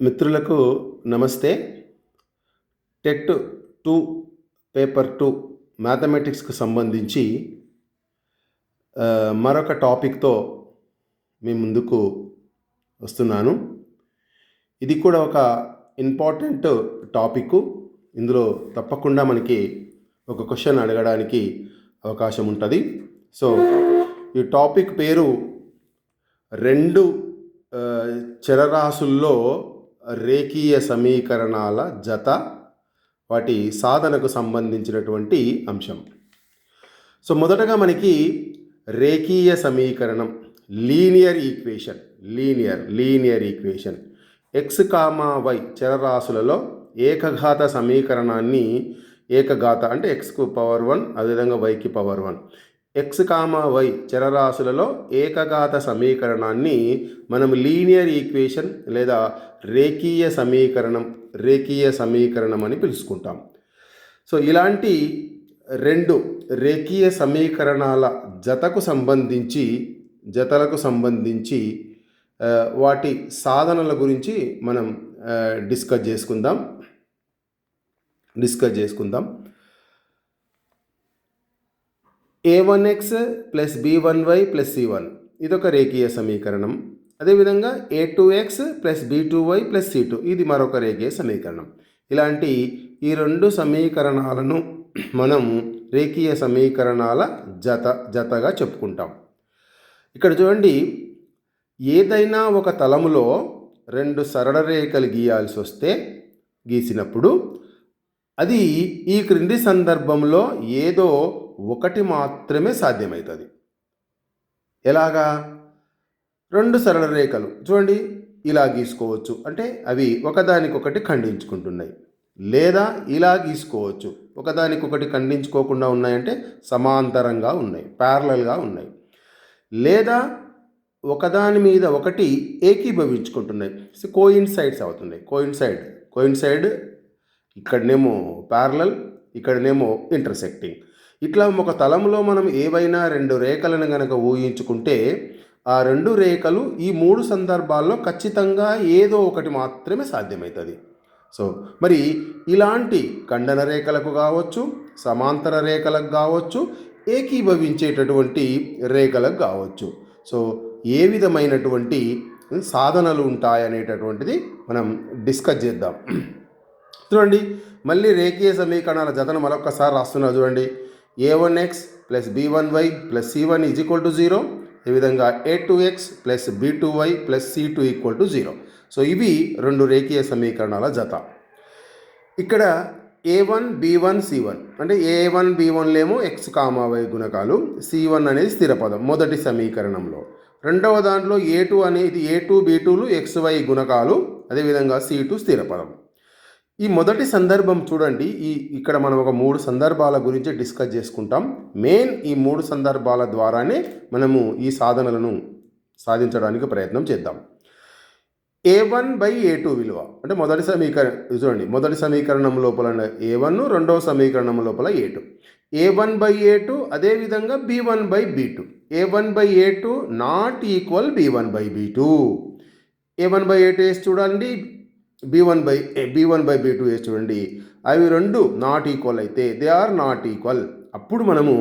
మిత్రులకు నమస్తే. TET two paper two మ్యాథమెటిక్స్కు సంబంధించి మరొక టాపిక్తో మీ ముందుకు వస్తున్నాను. ఇది కూడా ఒక ఇంపార్టెంట్ టాపిక్ ఇందులో తప్పకుండా మనకి ఒక క్వశ్చన్ అడగడానికి అవకాశం ఉంటుంది. సో ఈ టాపిక్ పేరు రెండు చరరాశుల్లో రేఖీయ సమీకరణాల జత వాటి సాధనకు సంబంధించినటువంటి అంశం. సో మొదటగా మనకి రేఖీయ సమీకరణం linear equation linear linear equation. X comma Y చరరాశులలో ఏకఘాత సమీకరణాన్ని ఏకఘాత అంటే ఎక్స్కు పవర్ వన్ అదేవిధంగా వైకి power one. X comma Y చరరాశులలో ఏకఘాత సమీకరణాన్ని మనం లీనియర్ ఈక్వేషన్ లేదా రేఖీయ సమీకరణం రేఖీయ సమీకరణం అని పిలుచుకుంటాం. సో ఇలాంటి రెండు రేఖీయ సమీకరణాల జతకు సంబంధించి జతలకు సంబంధించి వాటి సాధనల గురించి మనం డిస్కస్ చేసుకుందాం. డిస్కస్ చేసుకుందాం. A one X plus B one Y plus C one ఇదొక రేఖీయ సమీకరణం. అదేవిధంగా A two X plus B two Y plus C two ఇది మరొక రేఖీయ సమీకరణం. ఇలాంటి ఈ రెండు సమీకరణాలను మనం రేఖీయ సమీకరణాల జత జతగా చెప్పుకుంటాం. ఇక్కడ చూడండి ఏదైనా ఒక తలములో రెండు సరళ రేఖలు గీయాల్సి వస్తే గీసినప్పుడు అది ఈ క్రింది సందర్భంలో ఏదో ఒకటి మాత్రమే సాధ్యమవుతుంది ఎలాగా? రెండు సరళ రేఖలు. చూడండి ఇలా గీసుకోవచ్చు. అంటే అవి ఒకదానికొకటి ఖండించుకుంటున్నాయి. లేదా ఇలా గీసుకోవచ్చు. ఒకదానికొకటి ఖండించుకోకుండా ఉన్నాయంటే సమాంతరంగా ఉన్నాయి ప్యారలల్గా ఉన్నాయి. లేదా ఒకదాని మీద ఒకటి ఏకీభవించుకుంటున్నాయి. కోయిన్సైడ్స్ అవుతున్నాయి. కోయిన్సైడ్ కోయిన్సైడ్ ఇక్కడనేమో ప్యారలల్ ఇక్కడనేమో ఇంటర్సెక్టింగ్ ఇట్లా ఒక తలంలో మనం ఏవైనా రెండు రేఖలను గనక ఊహించుకుంటే ఆ రెండు రేఖలు ఈ మూడు సందర్భాల్లో ఖచ్చితంగా ఏదో ఒకటి మాత్రమే సాధ్యమవుతుంది సో మరి ఇలాంటి ఖండన రేఖలకు కావచ్చు సమాంతర రేఖలకు కావచ్చు ఏకీభవించేటటువంటి రేఖలకు కావచ్చు. సో ఏ విధమైనటువంటి సాధనలు ఉంటాయనేటటువంటిది మనం డిస్కస్ చేద్దాం. చూడండి మళ్ళీ రేఖీయ సమీకరణాల జతను మరొకసారి రాస్తున్నా చూడండి. A one X plus B one Y plus C one is equal to zero ఈ విధంగా A two X plus B two Y plus C two equal to zero so ఇవి రెండు రేఖీయ సమీకరణాల జత. ఇక్కడ A one B one C one అంటే ఏ one B వన్లేమో ఎక్స్ కామా వై గుణకాలు. సి వన్ అనేది స్థిర పదం మొదటి సమీకరణంలో. రెండవ దాంట్లో ఏ టూ అనేది ఏ టూ బి టూలు ఎక్స్ వై గుణకాలు. అదేవిధంగా సి టూ స్థిర పదం. ఈ మొదటి సందర్భం చూడండి. ఈ ఇక్కడ మనం ఒక మూడు సందర్భాల గురించి డిస్కస్ చేసుకుంటాం. మెయిన్ ఈ మూడు సందర్భాల ద్వారానే మనము ఈ సాధనలను సాధించడానికి ప్రయత్నం చేద్దాం. A one by A two విలువ. అంటే మొదటి సమీకరణ చూడండి. మొదటి సమీకరణం లోపల ఏ వన్ రెండవ సమీకరణం లోపల A two A one by A two అదేవిధంగా B one by B two A one by A two not equal B one by B two A one by A two వేసి చూడండి. B one by B one by B two వేసి చూడండి. అవి రెండు not equal అయితే they are not equal అప్పుడు మనము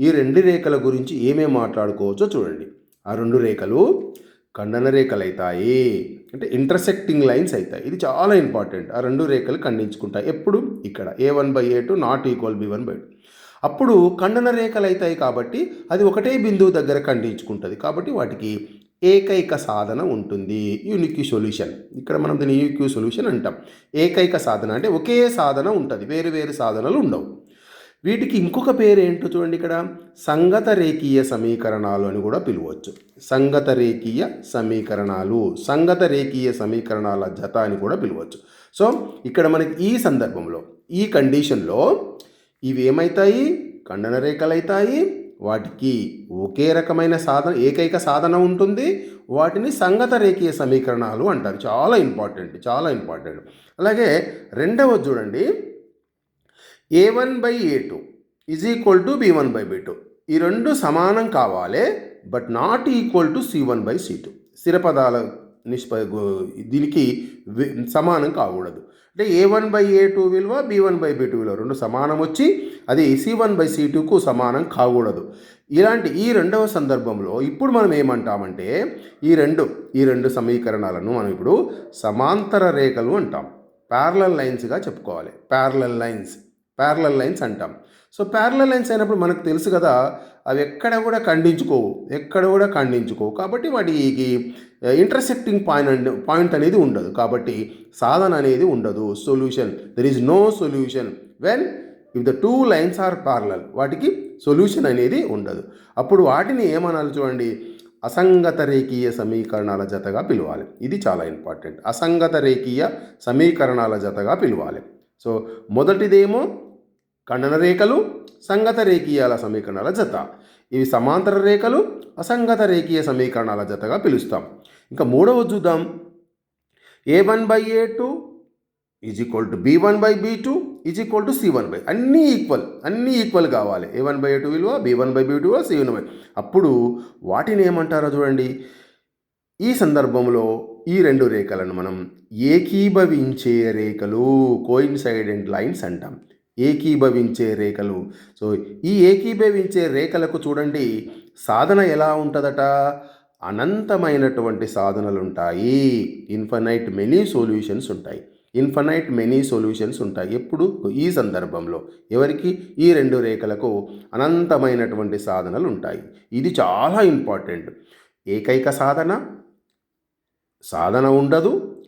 ఈ రెండు రేఖల గురించి ఏమేమి మాట్లాడుకోవచ్చో చూడండి. ఆ రెండు రేఖలు ఖండన రేఖలు అవుతాయి అంటే ఇంటర్సెక్టింగ్ లైన్స్ అవుతాయి ఇది చాలా ఇంపార్టెంట్ ఆ రెండు రేఖలు ఖండించుకుంటాయి ఎప్పుడు? ఇక్కడ. A one by A two not equal B one by two అప్పుడు ఖండన రేఖలు అవుతాయి కాబట్టి అది ఒకటే బిందువు దగ్గర ఖండించుకుంటుంది. కాబట్టి వాటికి ఏకైక సాధన ఉంటుంది. యూనిక్యూ సొల్యూషన్ ఇక్కడ మనం దీన్ని యూనిక్యూ సొల్యూషన్ అంటాం. ఏకైక సాధన అంటే ఒకే సాధన ఉంటుంది. వేరు వేరు సాధనలు ఉండవు. వీటికి ఇంకొక పేరు ఏంటో చూడండి ఇక్కడ. సంగత రేఖీయ సమీకరణాలు అని కూడా పిలవచ్చు. సంగత రేఖీయ సమీకరణాలు. సంగత రేఖీయ సమీకరణాల జత అని కూడా పిలవచ్చు. సో ఇక్కడ మనకి ఈ సందర్భంలో ఈ కండిషన్లో ఇవి ఏమవుతాయి ఖండన రేఖలు అవుతాయి వాటికి ఒకే రకమైన సాధన ఏకైక సాధన ఉంటుంది. వాటిని సంగత రేఖీయ సమీకరణాలు అంటారు. చాలా ఇంపార్టెంట్ చాలా ఇంపార్టెంట్. అలాగే రెండవది చూడండి. A one by A two is equal to B one by B two ఈ రెండు సమానం కావాలి but not equal to C one by C two స్థిర పదాల నిష్ప దీనికి వి- సమానం కాకూడదు. అంటే A one by A two విలువ B one by B two విలువ రెండు సమానం వచ్చి అది సి వన్ బై సి టూకు సమానం కాకూడదు. ఇలాంటి ఈ రెండవ సందర్భంలో ఇప్పుడు మనం ఏమంటామంటే ఈ రెండు ఈ రెండు సమీకరణాలను మనం ఇప్పుడు సమాంతర రేఖలు అంటాం. ప్యారలల్ లైన్స్గా చెప్పుకోవాలి. ప్యారలల్ లైన్స్ ప్యారలల్ లైన్స్ అంటాం. సో ప్యారలల్ లైన్స్ అయినప్పుడు మనకు తెలుసు కదా అవి ఎక్కడ కూడా ఖండించుకోవు ఎక్కడ కూడా ఖండించుకోవు. కాబట్టి వాటికి ఇంటర్సెక్టింగ్ పాయింట్ పాయింట్ అనేది ఉండదు. కాబట్టి సాధన అనేది ఉండదు. Solution there is no solution when if the two lines are parallel వాటికి సొల్యూషన్ అనేది ఉండదు. అప్పుడు వాటిని ఏమనాలి చూడండి. అసంగత రేఖీయ సమీకరణాల జతగా పిలవాలి. ఇది చాలా ఇంపార్టెంట్ అసంగత రేఖీయ సమీకరణాల జతగా పిలవాలి. సో మొదటిదేమో ఖండన రేఖలు సంగత రేఖీయాల సమీకరణాల జత. ఇవి సమాంతర రేఖలు అసంగత రేఖీయ సమీకరణాల జతగా పిలుస్తాం. ఇంకా మూడవ చూద్దాం. A one by A two is equal to B one by B two is equal to C one by అన్నీ ఈక్వల్ అన్నీ ఈక్వల్ కావాలి. A one by A two విలువ B one by B two C one by అప్పుడు వాటిని ఏమంటారో చూడండి. ఈ సందర్భంలో ఈ రెండు రేఖలను మనం ఏకీభవించే రేఖలు కోయిన్సైడెంట్ లైన్స్ అంటాం. ఏకీభవించే రేఖలు. సో ఈ ఏకీభవించే రేఖలకు చూడండి సాధన ఎలా ఉంటుందట? అనంతమైనటువంటి సాధనలు ఉంటాయి ఇన్ఫనైట్ మెనీ సొల్యూషన్స్ ఉంటాయి. ఇన్ఫనైట్ మెనీ సొల్యూషన్స్ ఉంటాయి. ఎప్పుడు? ఈ సందర్భంలో. ఎవరికి? ఈ రెండు రేఖలకు అనంతమైనటువంటి సాధనలు ఉంటాయి ఇది చాలా ఇంపార్టెంట్. ఏకైక సాధన? సాధన ఉండదు.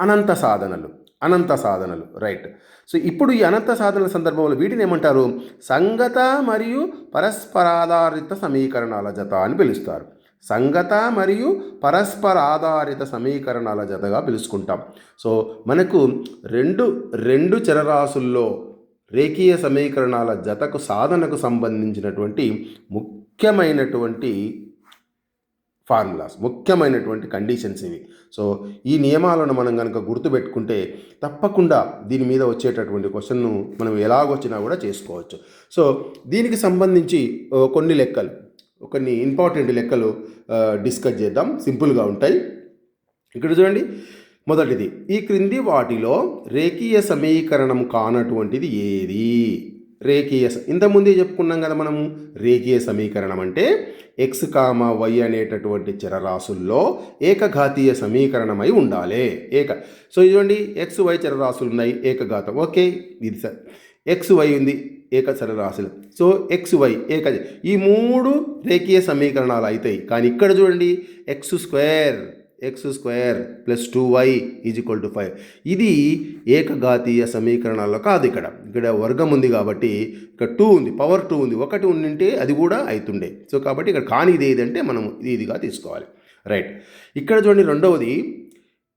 అనంత సాధనలు. అనంత సాధనలు. రైట్. సో ఇప్పుడు ఈ అనంత సాధనల సందర్భంలో వీటిని ఏమంటారు? సంగత మరియు పరస్పరాధారిత సమీకరణాల జత అని పిలుస్తారు. సంగత మరియు పరస్పర ఆధారిత సమీకరణాల జతగా పిలుచుకుంటాం. సో మనకు రెండు రెండు చరరాశుల్లో రేఖీయ సమీకరణాల జతకు సాధనకు సంబంధించినటువంటి ముఖ్యమైనటువంటి ఫార్ములాస్ ముఖ్యమైనటువంటి కండిషన్స్ ఇవి. సో ఈ నియమాలను మనం కనుక గుర్తుపెట్టుకుంటే తప్పకుండా దీని మీద వచ్చేటటువంటి క్వశ్చన్ను మనం ఎలాగొచ్చినా కూడా చేసుకోవచ్చు. సో దీనికి సంబంధించి కొన్ని లెక్కలు. కొన్ని ఇంపార్టెంట్ లెక్కలు డిస్కస్ చేద్దాం. సింపుల్గా ఉంటాయి. ఇక్కడ చూడండి. మొదటిది ఈ క్రింది వాటిలో రేఖీయ సమీకరణం కానటువంటిది ఏది? రేఖీయ స- ఇంతకుముందే చెప్పుకున్నాం కదా మనము. రేఖీయ సమీకరణం అంటే ఎక్స్ కామ వై అనేటటువంటి చరరాశుల్లో ఏకఘాతీయ సమీకరణమై ఉండాలి. ఏక సో చూడండి ఎక్స్ వై చరరాశులు ఉన్నాయి ఏకఘాతం. ఓకే ఇది సార్ ఎక్స్ వై ఉంది. ఏక చరరాశులు సో ఎక్స్ వై ఏక ఈ మూడు రేఖీయ సమీకరణాలు అవుతాయి కానీ ఇక్కడ చూడండి X square X square plus two Y is equal to five ఇది ఏకఘాతీయ సమీకరణాల్లో కాదు ఇక్కడ. ఇక్కడ వర్గం ఉంది కాబట్టి ఇక్కడ టూ ఉంది పవర్ టూ ఉంది. ఒకటి ఉండింటే అది కూడా అవుతుండే సో కాబట్టి ఇక్కడ కాని ఇది ఏదంటే మనం ఇది ఇదిగా తీసుకోవాలి. రైట్ ఇక్కడ చూడండి రెండవది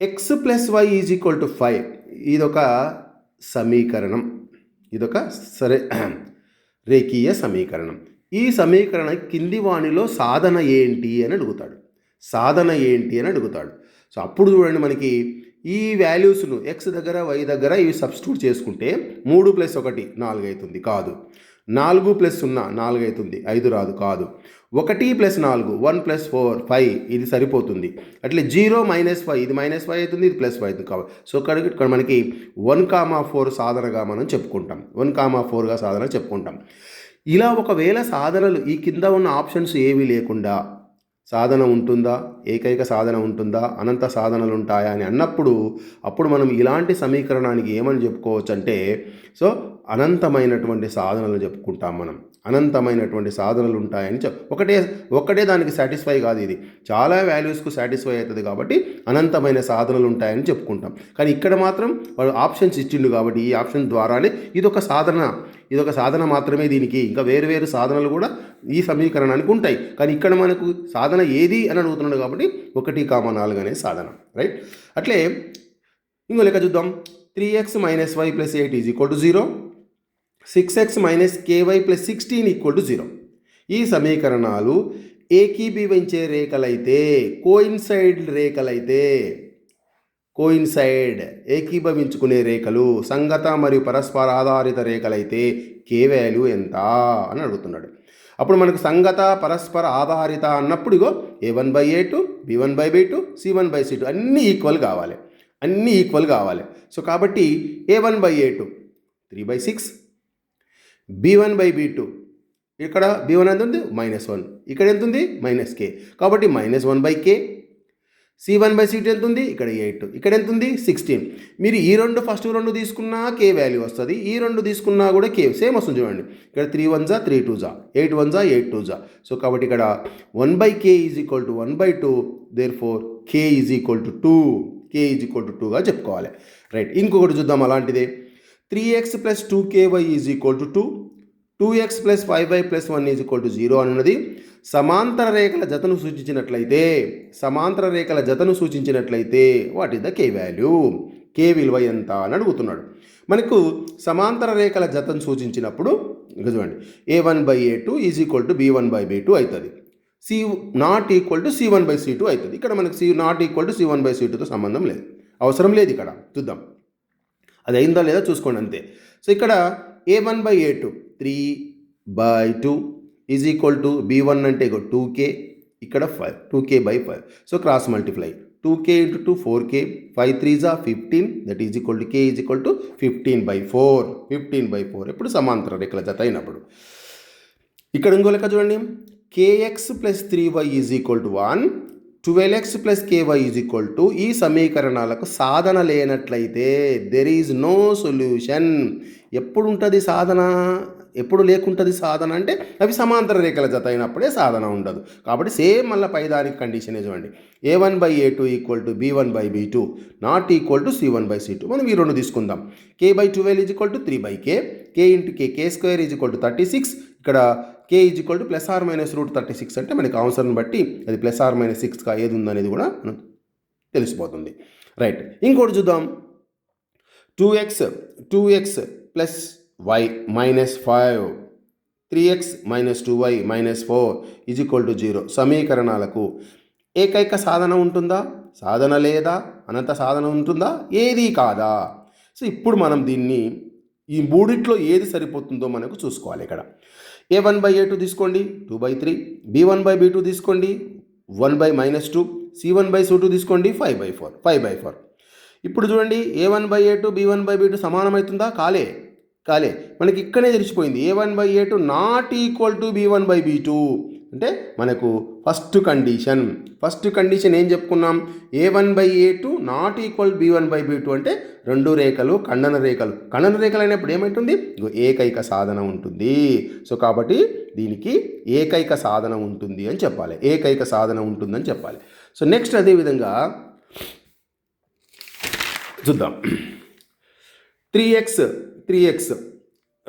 X plus Y is equal to five ఇదొక సమీకరణం. ఇదొక సరే రేఖీయ సమీకరణం. ఈ సమీకరణ కింది వాణిలో సాధన ఏంటి అని అడుగుతాడు. సాధన ఏంటి అని అడుగుతాడు. సో అప్పుడు చూడండి మనకి ఈ వాల్యూస్ను ఎక్స్ దగ్గర వై దగ్గర ఇవి సబ్స్టిట్యూట్ చేసుకుంటే మూడు ప్లస్ ఒకటి నాలుగు అవుతుంది కాదు. నాలుగు ప్లస్ సున్నా నాలుగు అవుతుంది ఐదు రాదు. కాదు. ఒకటి ప్లస్ నాలుగు వన్ ప్లస్ ఫోర్ ఫైవ్ ఇది సరిపోతుంది. అట్లే జీరో మైనస్ ఫైవ్ ఇది మైనస్ ఫైవ్ అవుతుంది ఇది ప్లస్ ఫైవ్ అవుతుంది కాబట్టి సో ఇక్కడ ఇక్కడ మనకి వన్ కామా ఫోర్ సాధనగా మనం చెప్పుకుంటాం. వన్ కామా ఫోర్గా సాధన చెప్పుకుంటాం. ఇలా ఒకవేళ సాధనలు ఈ కింద ఉన్న ఆప్షన్స్ ఏవి లేకుండా సాధన ఉంటుందా? ఏకైక సాధన ఉంటుందా? అనంత సాధనలు ఉంటాయా అని అన్నప్పుడు అప్పుడు మనం ఇలాంటి సమీకరణానికి ఏమని చెప్పుకోవచ్చు అంటే సో అనంతమైనటువంటి సాధనలు చెప్పుకుంటాం మనం. అనంతమైనటువంటి సాధనలు ఉంటాయని చెప్ ఒకటే ఒకటే దానికి సాటిస్ఫై కాదు ఇది. చాలా వాల్యూస్కు సాటిస్ఫై అవుతుంది కాబట్టి అనంతమైన సాధనలు ఉంటాయని చెప్పుకుంటాం. కానీ ఇక్కడ మాత్రం వాడు ఆప్షన్స్ ఇచ్చిండు కాబట్టి ఈ ఆప్షన్ ద్వారానే ఇదొక సాధన. ఇదొక సాధన మాత్రమే దీనికి. ఇంకా వేరు వేరు సాధనలు కూడా ఈ సమీకరణానికి ఉంటాయి. కానీ ఇక్కడ మనకు సాధన ఏది అని అడుగుతున్నాడు కాబట్టి ఒకటి కామ నాలుగు అనే సాధన. రైట్? అట్లే ఇంకో లెక్క చూద్దాం. Three X minus Y plus eight is equal to zero six X minus K Y plus sixteen equal to zero ఈ సమీకరణాలు ఏకీభవించే రేఖలైతే కోయిన్సైడ్ రేఖలైతే కోయిన్సైడ్ ఏకీభవించుకునే రేఖలు సంగత మరియు పరస్పర ఆధారిత రేఖలైతే కే వాల్యూ ఎంత అని అడుగుతున్నాడు. అప్పుడు మనకు సంగత పరస్పర ఆధారిత అన్నప్పుడు ఇగో A one by A two B one by B two C one by C two అన్నీ ఈక్వల్ కావాలి. అన్నీ ఈక్వల్ కావాలి. సో కాబట్టి A one by A two three by six B one by B two ఇక్కడ B one ఎంత ఉంది? Minus one ఇక్కడ ఎంత ఉంది? మైనస్ కే కాబట్టి minus one by K C one by C two ఎంత ఉంది? ఇక్కడ ఎయిట్ ఇక్కడ ఎంత ఉంది? సిక్స్టీన్ మీరు ఈ రెండు ఫస్ట్ రెండు తీసుకున్నా కే వాల్యూ వస్తుంది. ఈ రెండు తీసుకున్నా కూడా కే సేమ్ వస్తుంది చూడండి. ఇక్కడ త్రీ వన్ జా త్రీ టూ జా ఎయిట్ వన్ జా ఎయిట్ టూ జా సో కాబట్టి ఇక్కడ one by K is equal to one by two there four K is equal to two K is equal to టూగా చెప్పుకోవాలి. రైట్ ఇంకొకటి చూద్దాం. అలాంటిదే. Three X plus two K Y is equal to two two X plus five Y plus one is equal to zero అన్నది సమాంతర రేఖల జతను సూచించినట్లయితే సమాంతర రేఖల జతను సూచించినట్లయితే what is the K value K విలువ ఎంత అని అడుగుతున్నాడు. మనకు సమాంతర రేఖల జతను సూచించినప్పుడు చూడండి A one by A two is equal to B one by B two అవుతుంది. C not equal to C one by C two అవుతుంది. ఇక్కడ మనకు C not equal to C one by C టూతో సంబంధం లేదు. అవసరం లేదు ఇక్కడ. చూద్దాం. అది అయిందో లేదో చూసుకోండి అంతే. సో ఇక్కడ A one by A two three by two is equal to B one అంటే టూ కే ఇక్కడ five two K by five so cross multiply two K into two four K five three జా fifteen that is equal to K is equal to fifteen by four fifteen by four ఎప్పుడు సమాంతర రేఖల జత అయినప్పుడు. ఇక్కడ ఇంకో లెక్క చూడండి. K X plus three Y is equal to one twelve X plus K Y is equal to ఈ సమీకరణాలకు సాధన లేనట్లయితే దెర్ ఈజ్ నో సొల్యూషన్ ఎప్పుడు ఉంటుంది సాధన? ఎప్పుడు లేకుంటుంది సాధన అంటే అవి సమాంతర రేఖల జత అయినప్పుడే సాధన ఉండదు. కాబట్టి సేమ్ మళ్ళీ పైదానికి కండిషన్ చూడండి. A one by A two equal to B one by B two not equal to C one by C two మనం ఈ రెండు తీసుకుందాం. K by twelve is equal to three by K K into K K square is equal to thirty six ఇక్కడ K is equal to plus or minus root thirty six అంటే మనకి అవసరం బట్టి అది ప్లస్ ఆర్ మైనస్ సిక్స్గా ఏది ఉందనేది కూడా మనం తెలిసిపోతుంది. రైట్ ఇంకోటి చూద్దాం. Two X two X plus Y minus five three X minus two Y minus four is equal to zero సమీకరణాలకు ఏకైక సాధన ఉంటుందా? సాధన లేదా? అనంత సాధన ఉంటుందా? ఏది కాదా? సో ఇప్పుడు మనం దీన్ని ఈ మూడిట్లో ఏది సరిపోతుందో మనకు చూసుకోవాలి ఇక్కడ. A one by A two తీసుకోండి two by three B one by B two తీసుకోండి one by minus two C one by C two తీసుకోండి five by four five by four ఇప్పుడు చూడండి A one by A two B one by B two సమానమవుతుందా? కాలే కాలే. మనకి ఇక్కడే తెలిసిపోయింది A one by A two not equal to B one by B two అంటే మనకు ఫస్ట్ కండిషన్ ఫస్ట్ కండిషన్ ఏం చెప్పుకున్నాం? A one by A two not equal B one by B two అంటే రెండు రేఖలు ఖండన రేఖలు. ఖండన రేఖలు అయినప్పుడు ఏమైతుంది ఏకైక సాధన ఉంటుంది. సో కాబట్టి దీనికి ఏకైక సాధన ఉంటుంది అని చెప్పాలి. ఏకైక సాధన ఉంటుందని చెప్పాలి. సో నెక్స్ట్ అదేవిధంగా చూద్దాం. Three X three X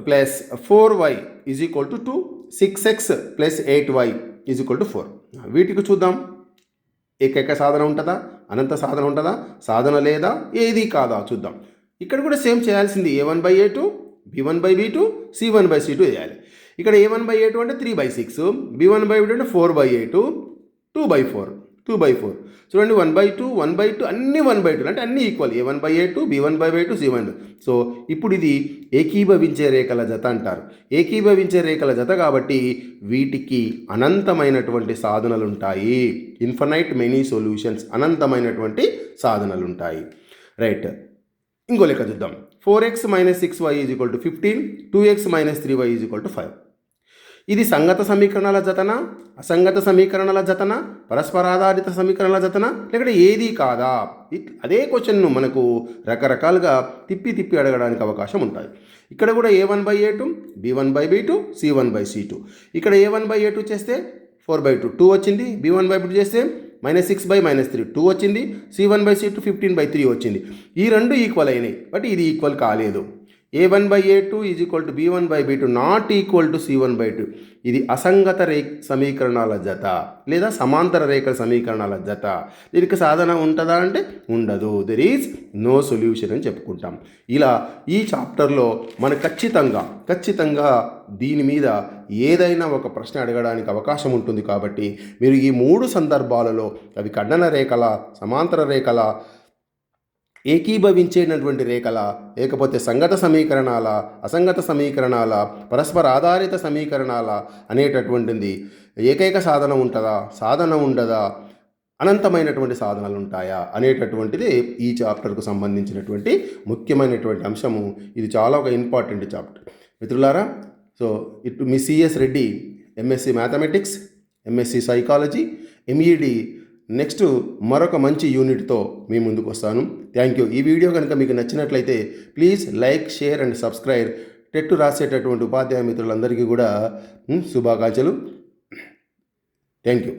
plus four Y is equal to two six X plus eight Y is equal to four వీటికి చూద్దాం. ఏకైక సాధన ఉంటుందా? అనంత సాధన ఉంటుందా? సాధన లేదా? ఏది కాదా? చూద్దాం. ఇక్కడ కూడా సేమ్ చేయాల్సింది. A one by A two B one by B two C one by C two వేయాలి ఇక్కడ A one by A two అంటే three by six B one by B two అంటే four by A two two by four two by four చూడండి one by two one by two అన్ని one by two అంటే అన్ని equal A one by A two B one by by two C one so ఇప్పుడు ఇది ఏకీభవించే రేఖల జత అంటారు. ఏకీభవించే రేఖల జత కాబట్టి వీటికి అనంతమైనటువంటి సాధనలు ఉంటాయి ఇన్ఫనైట్ మెనీ సొల్యూషన్స్ అనంతమైనటువంటి సాధనలు ఉంటాయి రైట్ ఇంకో లెక్క చూద్దాం. Four X minus six Y is equal to fifteen two X minus three Y is equal to five ఇది సంగత సమీకరణాల జతన? అసంగత సమీకరణాల జతన? పరస్పరాధారిత సమీకరణాల జతన? లేకపోతే ఏది కాదా? అదే క్వశ్చన్ను మనకు రకరకాలుగా తిప్పి తిప్పి అడగడానికి అవకాశం ఉంటుంది ఇక్కడ కూడా A one by A two B one by B two C one by C two ఇక్కడ A one by A two చేస్తే ఫోర్ బై టూ టూ వచ్చింది. బి వన్ బై టూ చేస్తే minus six by minus three two వచ్చింది. C one by C two fifteen by three వచ్చింది. ఈ రెండు equal అయినాయి. But ఇది ఈక్వల్ కాలేదు. A one by A two is equal to B one by B two not equal to C one by two ఇది అసంగత రే సమీకరణాల జత లేదా సమాంతర రేఖల సమీకరణాల జత. దీనికి సాధన ఉంటుందా అంటే ఉండదు. దెర్ ఈజ్ నో సొల్యూషన్ అని చెప్పుకుంటాం. ఇలా ఈ చాప్టర్లో మన ఖచ్చితంగా ఖచ్చితంగా దీని మీద ఏదైనా ఒక ప్రశ్న అడగడానికి అవకాశం ఉంటుంది కాబట్టి మీరు ఈ మూడు సందర్భాలలో అవి ఖండన రేఖల సమాంతర రేఖల ఏకీభవించేటటువంటి రేఖల లేకపోతే సంగత సమీకరణాల అసంగత సమీకరణాల పరస్పర ఆధారిత సమీకరణాల అనేటటువంటిది ఏకైక సాధన ఉంటుందా? సాధన ఉండదా? అనంతమైనటువంటి సాధనలు ఉంటాయా? అనేటటువంటిది ఈ చాప్టర్కు సంబంధించినటువంటి ముఖ్యమైనటువంటి అంశము. ఇది చాలా ఒక ఇంపార్టెంట్ చాప్టర్. మిత్రులారా సో ఇటు మీ C S Reddy MSc mathematics MSc psychology MEd next మరొక మంచి యూనిట్తో మీ ముందుకు వస్తాను థ్యాంక్ యూ ఈ వీడియో కనుక మీకు నచ్చినట్లయితే please like share and subscribe TET రాసేటటువంటి ఉపాధ్యాయ మిత్రులందరికీ కూడా శుభాకాంక్షలు. Thank you